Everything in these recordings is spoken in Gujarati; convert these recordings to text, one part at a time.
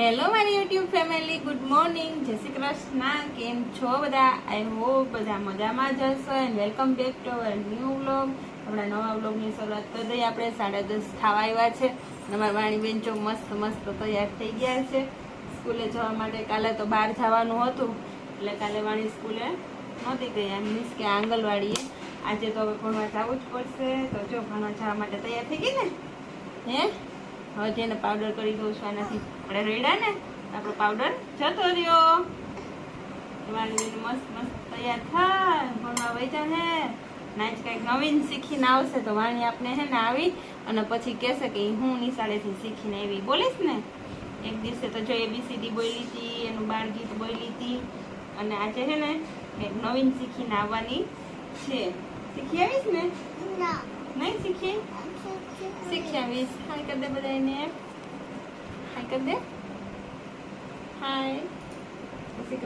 હેલો મારી યુટ્યુબ ફેમિલી ગુડ મોર્નિંગ જય શ્રી કૃષ્ણ. કેમ છો બધા? આઈ હોપ બધા મજામાં જ હશો and welcome back to our new vlog આપણા નવા વ્લોગની શરૂઆત કરી દઈએ. આપણે સાડા દસ ખાવા આવ્યા છે. અમારા વાણી બેન્ચો મસ્ત મસ્ત તૈયાર થઈ ગયા છે. સ્કૂલે જવા માટે કાલે તો બહાર જવાનું હતું. એટલે કાલે વાણી સ્કૂલે નહોતી ગઈ. એમ મીન્સ કે આંગણવાડીએ. આજે તો હવે ભણવા જવું જ પડશે. તો જો ભણવા જવા માટે તૈયાર થઈ ગઈ ને? હે? હવે જેને પાવડર કરી દઉં છું આનાથી. આપણે રેડા ને આપણો પાવડર જતો રહ્યો. મસ્ત મસ્ત તૈયાર થાય. ભણવા વૈજા હે. નાચ કંઈક નવીન શીખીને આવશે તો વાણી આપણે હે ને આવી. અને પછી કહેશે કે હું નિશાળેથી શીખીને આવી. બોલીશ ને? એક દિવસે તો જો એબીસીડી બોલી હતી એનું બાળગીત બોલી હતી અને આજે છે ને કંઈક નવીન શીખીને આવવાની છે. શીખી આવીશ ને. નહીં શીખી? શીખી આવીશ હાય કરી દે બધાને હાય હાય શ્રી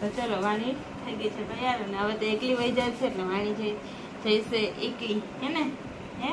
તો ચલો, વાણી થઈ ગઈ છે તૈયાર અને હવે તો એકલી વહી છે એટલે વાણી જઈ જઈશે એકલી હે હે?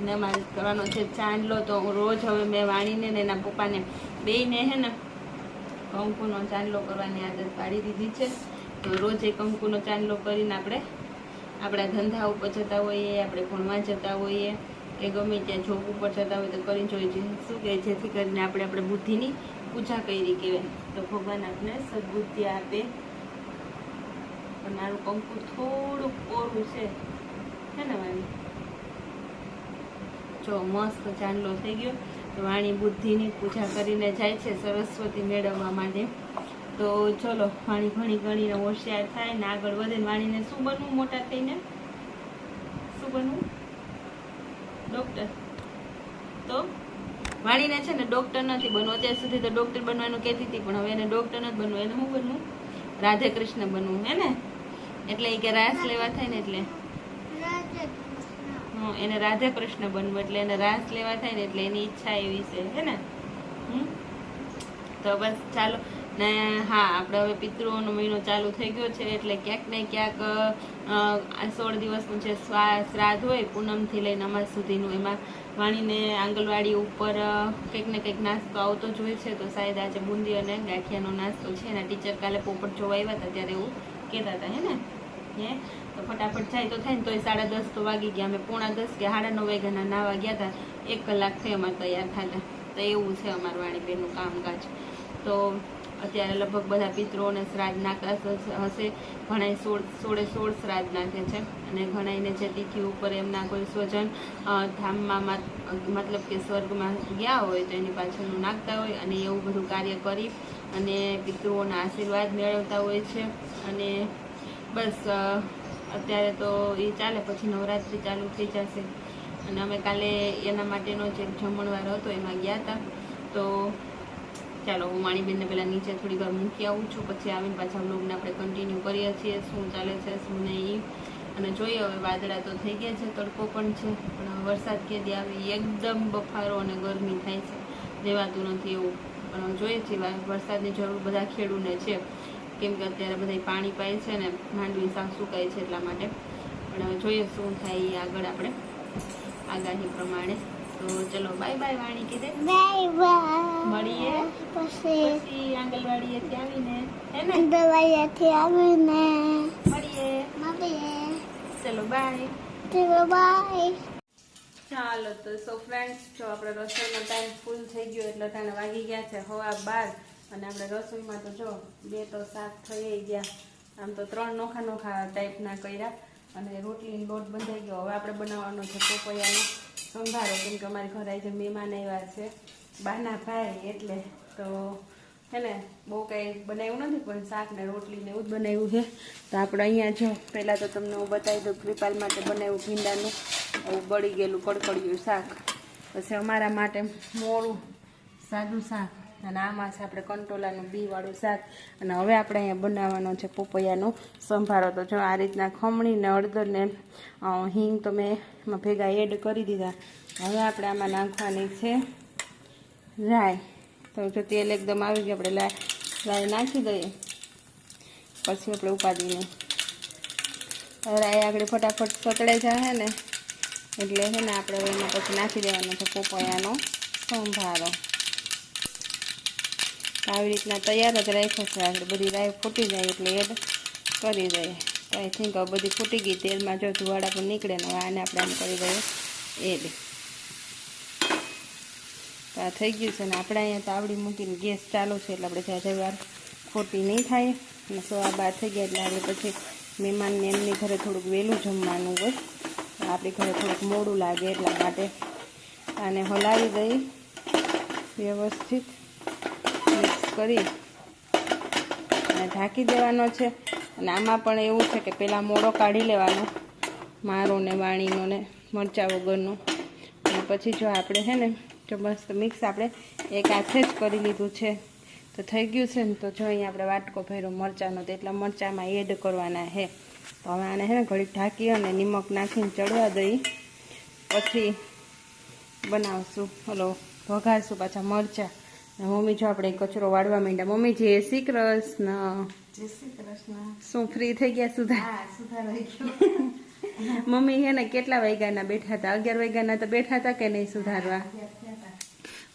ને મારે કરવાનો છે ચાંદલો, તો હું રોજ હવે મેં વાણીને એના પપ્પાને બેયને, હે ને, કંકુનો ચાંદલો કરવાની આદત પાડી દીધી છે. તો રોજ એ કંકુનો ચાંદલો કરીને આપણે આપણા ધંધા ઉપર જતા હોઈએ, આપણે ભણવા જતા હોઈએ કે ગમે ત્યાં જોબ ઉપર જતા હોય તો કરી જોઈએ. શું કહે, જેથી કરીને આપણે આપણે બુદ્ધિની પૂજા કરી કહેવાય. તો ભગવાન આપણે સદબુદ્ધિ આપે. પણ મારું કંકુ થોડુંક કોરું છે. હે ને વાણી? જો મસ્ત ચાંદલો થઈ ગયો. તો વાણી બુદ્ધિની પૂજા કરીને જાય છે સરસ્વતી મેળવવા માટે. તો ચલો વાણી ભણી ગણીને હોશિયાર થાય ને આગળ વધે ને વાણીને શું બનવું મોટા થઈને? શું બનવું? ડોક્ટર તો વાણીને છે ને ડોક્ટર નથી બનવું. અત્યાર સુધી તો ડોક્ટર બનવાનું કહેતી હતી પણ હવે એને ડોક્ટર નથી બનવું. એને શું બનવું? રાધે કૃષ્ણ બનવું હે ને? એટલે એ કે રાસ લેવા થાય ને એટલે. હં, એને રાધે કૃષ્ણ બનવું એટલે એને રાસ લેવા થાય ને એટલે એની ઈચ્છા એવી છે હે ને? તો બસ ચાલો. ને હા, આપણે હવે પિતૃઓનો મહિનો ચાલુ થઈ ગયો છે એટલે ક્યાંક ને ક્યાંક સોળ દિવસનું જે શ્રાદ્ધ હોય પૂનમથી લઈને અમાસ સુધીનું, એમાં વાણીને આંગણવાડી ઉપર કંઈક ને કંઈક નાસ્તો આવતો જ હોય છે, તો શાયદ આજે બુંદી અને ગાંઠિયાનો નાસ્તો છે એના ટીચર કાલે પોપટ જોવા આવ્યા હતા ત્યારે એવું કહેતા હતા, હે ને? હે? તો ફટાફટ જાય તો થાય ને, તોય સાડા દસ તો વાગી ગયા, અમે પોણા દસ કે સાડા નવ વાગ્યાના નાવા ગયા હતા, એક કલાક થઈ અમારે તૈયાર થતા, તો એવું છે અમારું વાણીબેનનું કામકાજ. તો અત્યારે લગભગ બધા પિતૃઓને શ્રાદ્ધ નાખતા હશે ઘણાય સોળ, સોળે સોળ શ્રાદ્ધ નાખે છે. અને ઘણાઈને જે તિથિ ઉપર એમના કોઈ સ્વજન ધામમાં મતલબ કે સ્વર્ગમાં ગયા હોય તો એની પાછળનું નાખતા હોય અને એવું બધું કાર્ય કરી અને પિતૃઓના આશીર્વાદ મેળવતા હોય છે. અને બસ અત્યારે તો એ ચાલે, પછી નવરાત્રિ ચાલુ થઈ જશે. અને અમે કાલે એના માટેનો જે જમણવાર હતો, એમાં ગયા હતા. તો ચાલો, હું માણીબેનને પહેલાં નીચે થોડી વાર મૂકી આવું છું, પછી આવીને પાછા બ્લોગને આપણે કન્ટિન્યુ કરીએ છીએ, શું ચાલે છે, શું નહીં. અને જોઈએ, હવે વાદળા તો થઈ ગયા છે, તડકો પણ છે, પણ વરસાદ કેદી આવે એકદમ બફારો અને ગરમી થાય છે દેવાતું નથી એવું. પણ જોઈએ છીએ વરસાદની જરૂર બધા ખેડૂને છે, કેમ કે અત્યારે બધા પાણી પાય છે ને, માંડવી સાફ સુકાય છે એટલા માટે. પણ હવે જોઈએ શું થાય એ આગળ આપણે, આગાહી પ્રમાણે. તો ચલો બાય બાય વાણી કીધે મળીએ. પછી આંગણવાડીએથી આવીને હે ને? મળીએ. ચલો બાય ચાલો તો સો ફ્રેન્ડ્સ જો આપણે રસોઈનો ટાઈમ ફૂલ થઈ ગયો એટલે તને વાગી ગયા છે હવા બાર અને આપણે રસોઈમાં તો જો બે તો શાક થઈ ગયા. આમ તો ત્રણ નોખા નોખા ટાઈપના કર્યા. અને રોટલીનો લોટ બંધાઈ ગયો. હવે આપણે બનાવવાનો છે પોપૈયાનો સંભારો, કેમ કે અમારી ઘરે આજે મહેમાન આવ્યા છે, બાના ભાઈ એટલે તો હે ને, બહુ કંઈ બનાવ્યું નથી, પણ શાક ને રોટલી ને એવું જ બનાવ્યું છે. તો આપણે અહીંયા જો, પહેલાં તો તમને હું બતાવી દઉં કૃપાલ માટે બનાવ્યું ભીંડાનું, આવું બળી ગયેલું કડકડિયું શાક. પછી અમારા માટે મોડું સાદું શાક. અને આમાં છે આપણે કંટોલાનું બીવાળું શાક. અને હવે આપણે અહીંયા બનાવવાનો છે પોપૈયાનો સંભારો. તો જો આ રીતના ખમણી ને હળદર ને અ, હિંગ તો મેં એમાં ભેગા એડ કરી દીધા. હવે આપણે આમાં નાખવાની છે રાય તો જો તેલ એકદમ આવી ગયું આપણે લાય નાખી દઈએ. પછી આપણે ઉપાડીને. રાય આગળ ફટાફટ સતળાઈ જાય ને એટલે છે ને આપણે એમાં પછી નાખી દેવાનો છે પોપૈયાનો સંભારો. આવી રીતના તૈયાર જ રાખ્યો છે. આપણે બધી રાઈ ફૂટી જાય એટલે એડ કરી દઈએ. તો આઈ થિંક બધી ફૂટી ગઈ તેલમાં જો ધુવાડા પણ નીકળે ને આને આપણે આમ કરી દઈએ. એડ. તો આ થઈ ગયું છે ને આપણે અહીંયા તાવડી મૂકીને ગેસ ચાલુ છે એટલે આપણે જ્યાં વાર ખોટી નહીં થાય. અને સવા બાર થઈ ગયા એટલે આપણે પછી મહેમાનને એમની ઘરે થોડુંક વહેલું જમવાનું હોય. આપણી ઘરે થોડુંક મોડું લાગે એટલા માટે. આને હલાવી દઈ. વ્યવસ્થિત. કરી અને ઢાંકી દેવાનો છે. અને આમાં પણ એવું છે કે પહેલાં મોડો કાઢી લેવાનો, મારો ને વાણીનો ને મરચાં વગરનો. અને પછી જો આપણે છે ને, જો મસ્ત મિક્સ આપણે એક હાથે જ કરી લીધું છે. તો થઈ ગયું છે ને, તો જો અહીંયા આપણે વાટકો ભર્યો મરચાંનો, તો એટલા મરચાંમાં એડ કરવાના છે. તો હવે આને છે ને ઘડીક ઢાંકી અને નિમક નાખીને ચડવા દઈ. પછી બનાવશું. હલો વઘારશું પાછા મરચાં. મમ્મી જો આપણે કચરો વાળવા માંડ્યા. મમ્મી જય શ્રી કૃષ્ણ. જય શ્રી કૃષ્ણ. શું ફ્રી થઈ ગયા સુધા? મમ્મી હે ને કેટલા વાગ્યાના બેઠા હતા? અગિયાર વાગ્યાના તો બેઠા હતા કે નહીં સુધારવા?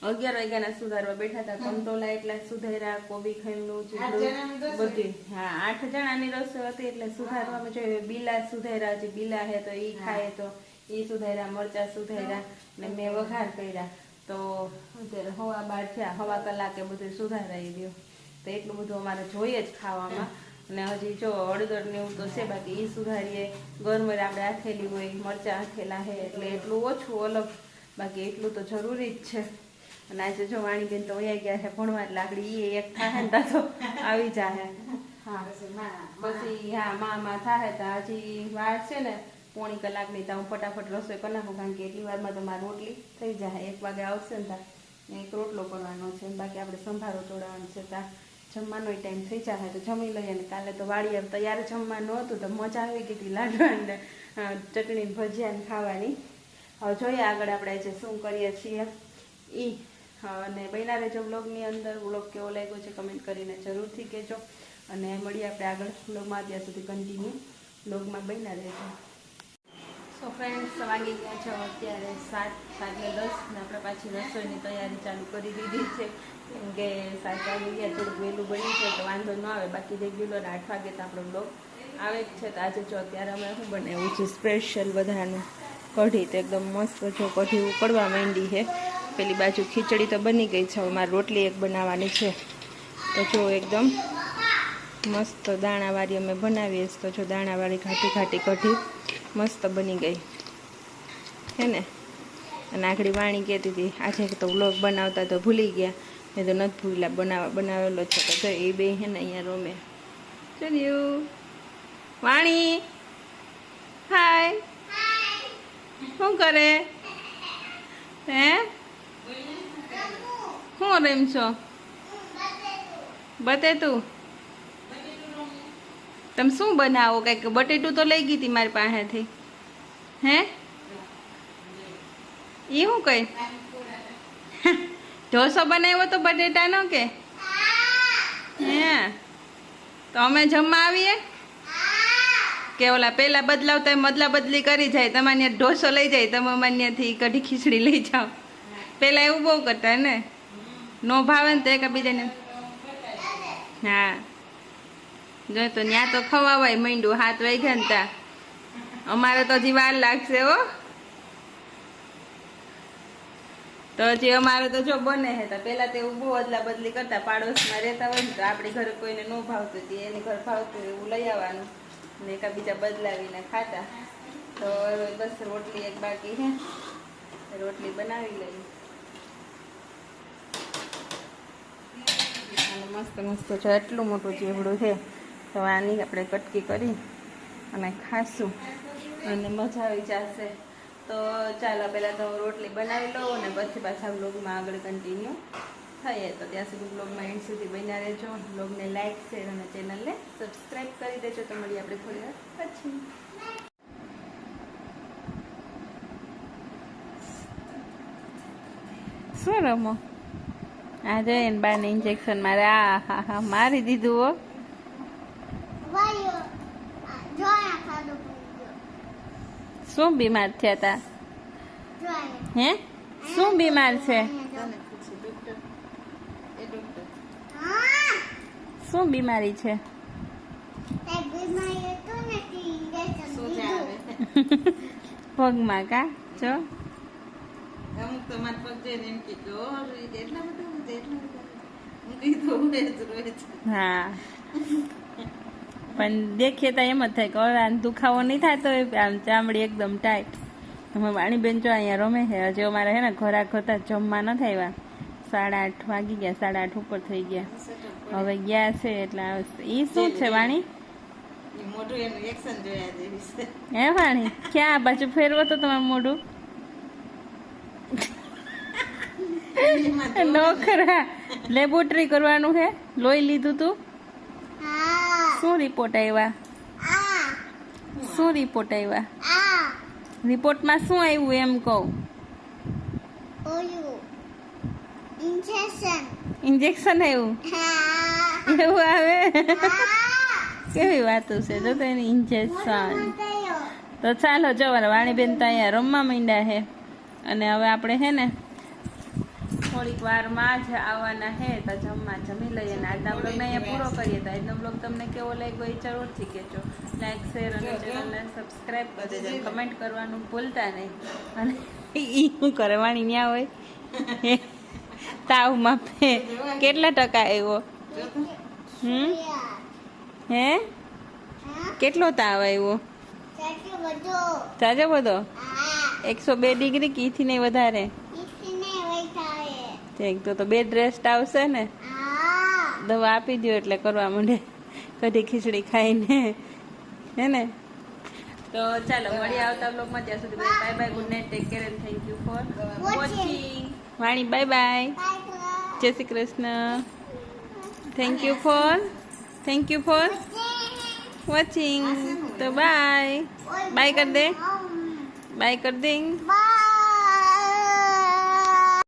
અગિયાર વાગ્યાના સુધારવા બેઠા હતા. કંટોલા એટલા સુધાર્યા કોબી જણાની રસોઈ? બધી. હા આઠ જણાની રસોઈ હતી એટલે સુધારવામાં જોઈએ બીલા સુધાર્યા જે બીલા હે તો ઈ ખાય તો ઈ સુધાર્યા મરચા સુધાર્યા ને મેં વઘાર કર્યા. તો અત્યારે હવા બાર થયા હવા કલાકે બધું સુધારાઈ ગયું. તો એટલું બધું અમારે જોઈએ જ ખાવામાં. અને હજી જો હળદર ને એવું તો છે બાકી એ સુધારીએ. ગરમર આપણે આથેલી હોય મરચાં આથેલા હે એટલે એટલું ઓછું અલગ. બાકી એટલું તો જરૂરી જ છે. અને આજે જો વાણીબેન તો વયા ગયા છે ભણવા એટલે આગળ એ એક થાય ને તો આવી જાય હા. પછી માં પછી હા મામાં થાય તો હજી વાર છે ને પોણી કલાકની ત્યાં હું ફટાફટ રસોઈ કરી નાખું, કારણ કે એટલી વારમાં તમારે રોટલી થઈ જાય. એક વાગે આવશે ને ત્યાં એક રોટલો કરવાનો છે બાકી આપણે સંભારો તોડવાનો છે. ત્યાં જમવાનો ટાઈમ થઈ જાય તો જમી લઈએ ને કાલે તો વાળી તૈયાર જમવાનું હતું તો મજા આવી ગઈ હતી લાડવા ને ચટણી ભજીયાને ખાવાની. હવે જોઈએ આગળ આપણે જે શું કરીએ છીએ. એ અને બન્યા રહેજો બ્લોગની અંદર બ્લોગ કેવો લાગ્યો છે કમેન્ટ કરીને જરૂરથી કહેજો. અને મળીએ આપણે આગળ બ્લોગમાં ત્યાં સુધી કન્ટિન્યુ બ્લોગમાં બન્યા રહેજો સો ફ્રેન્ડ્સ વાગી ગયા છો અત્યારે સાત, સાતને દસ ને આપણે પાછી રસોઈની તૈયારી ચાલુ કરી દીધી છે. કેમ કે સાત વાગી ગયા, થોડુંક વહેલું બન્યું છે, તો વાંધો ન આવે. બાકી રેગ્યુલર આઠ વાગે તો આપણો બ્લોગ આવે જ છે. તો આજે જો અત્યારે અમે શું બનાવ્યું છે? સ્પેશિયલ બધાનું. કઢી તો એકદમ મસ્ત જો કઢી ઉકળવા માંડી છે. પેલી બાજુ ખીચડી તો બની ગઈ છે. હવે મારે રોટલી એક બનાવવાની છે. તો જો એકદમ મસ્ત દાણાવાળી અમે બનાવીએ તો જો દાણાવાળી ઘાટી ઘાટી કઢી. મસ્ત બની ગઈ. છે ને? અને આખડી વાણી કહેતી હતી, આજે તો વ્લોગ બનાવતા તો ભૂલી ગયા. મેં તો નથી ભૂલા બનાવ, બનાવેલો છે. તો જો એ બે છે ને અહીંયા રમે. ચલ્યું. વાણી. હાય. શું કરે? હે? શું રેમ છો બતે તું. તમે શું બનાવો? કંઈક બટેટું તો લઈ ગઈ હતી મારી પાસેથી. હે? એ શું કઈ? ઢોસો બનાવ્યો તો બટેટાનો કે? હે. તો અમે જમવા આવીએ? કે ઓલા પહેલાં બદલાવતા મદલા બદલા બદલી કરી જાય તમારે ઢોસો લઈ જાય તમે અમારે કઢી ખીચડી લઈ જાઓ. પહેલાં એવું બહુ કરતા ને? નો ભાવે ને તો એકબીજાને હા. જો તો ત્યાં તો ખવાવાય માંડ્યું હાથ વાગ્યા ને ત્યાં. અમારે તો હજી વાર લાગશે, હો. તો હજી અમારે તો જો બને હે તો પેલા તે બહુ અદલા બદલી કરતા પાડોશમાં રહેતા હોય ને તો આપણી ઘરે કોઈને ન ભાવતું હતી એની ઘર ભાવતું એવું લઈ આવવાનું. ને એકાબીજા બદલાવીને ખાતા. તો બસ રોટલી એક બાકી છે. રોટલી બનાવી લઈ મસ્ત મસ્ત છે એટલું મોટું ચેવડું છે. તો આની આપણે કટકી કરી અને ખાશું. અને મજા આવી જશે. તો ચાલો, પહેલાં તો રોટલી બનાવી લઉં અને પછી પાછા બ્લોગમાં આગળ કન્ટિન્યુ થઈએ. તો ત્યાં સુધી બ્લોગમાં એન્ડ સુધી બન્યા રહેજો. બ્લોગને લાઇક શેર અને ચેનલને સબસ્ક્રાઈબ કરી દેજો. તો મળીએ આપણે થોડી વાર પછી. શું રમો? આ જોઈએ ને બાને ઇન્જેક્શન મારે, આ, હા હા, મારી દીધું હો વાયો જોયા ખાધું પડી ગયો શું બીમાર થયા હતા હે? શું બીમાર છે? તને પૂછે ડોક્ટર શું બીમારી છે આવે પગમાં કા? જો. અમુક તો મારા પગ જોઈને એમ. હું. પણ દેખીએ તો એમ જ થાય કે હવે આને દુખાવો નહીં થાય તો આમ ચામડી એકદમ ટાઈટ અમે વાણીબેન જો અહીંયા રમે છે. હજી અમારે હે ને ખોરાક ખોતા જમવા ન થયા સાડા આઠ વાગી ગયા સાડા આઠ ઉપર થઈ ગયા. હવે ગયા છે એટલે એ ઈ શું છે વાણી? છે. હે વાણી? ક્યાં? આ બાજુ ફેરવો તો તમારું મોઢું. નોખરા. લેબોરેટરી કરવાનું છે. લોહી લીધું તું. શું રિપોર્ટ આવ્યા? શું રિપોર્ટ આવ્યા? રિપોર્ટમાં શું આવ્યું એમ કહું? ઇન્જેક્શન આવ્યું? એવું આવે? કેવી વાતો છે? જો તો એની ઇન્જેક્શન તો ચાલો જવાર વાણીબેન તો અહીંયા રમવા માંડ્યા છે. અને હવે આપણે હે ને થોડીક વારમાં જ આવવાના હે તો જમવા જમી લઈએ ને આજના બ્લોગને અહીંયા પૂરો કરીએ તો આજનો બ્લોગ તમને કેવો લાગ્યો એ જરૂરથી કહેજો. લાઈક શેર અને ચેનલને સબસ્ક્રાઈબ કરી દેજો કમેન્ટ કરવાનું ભૂલતા નહીં. અને એ શું કરે વાણી ન્યા હોય. તાવ માપે. કેટલા ટકા આવ્યો? હમ? હે? કેટલો તાવ આવ્યો? સાચો બધો. એકસો બે ડિગ્રી કીથી નહીં વધારે? ઠીક તો તો બેડ રેસ્ટ આવશે ને. દવા આપી દો એટલે કરવા માંડે. કઢી ખીચડી ખાઈને. હે ને? તો ચાલો મળી આવતા બ્લોગમાં ત્યાં સુધી bye bye good night take care and thank you for watching વાણી બાય બાય જય Shri Krishna. Thank you for thank you for watching તો બાય બાય કર દે બાય કર દે Bye.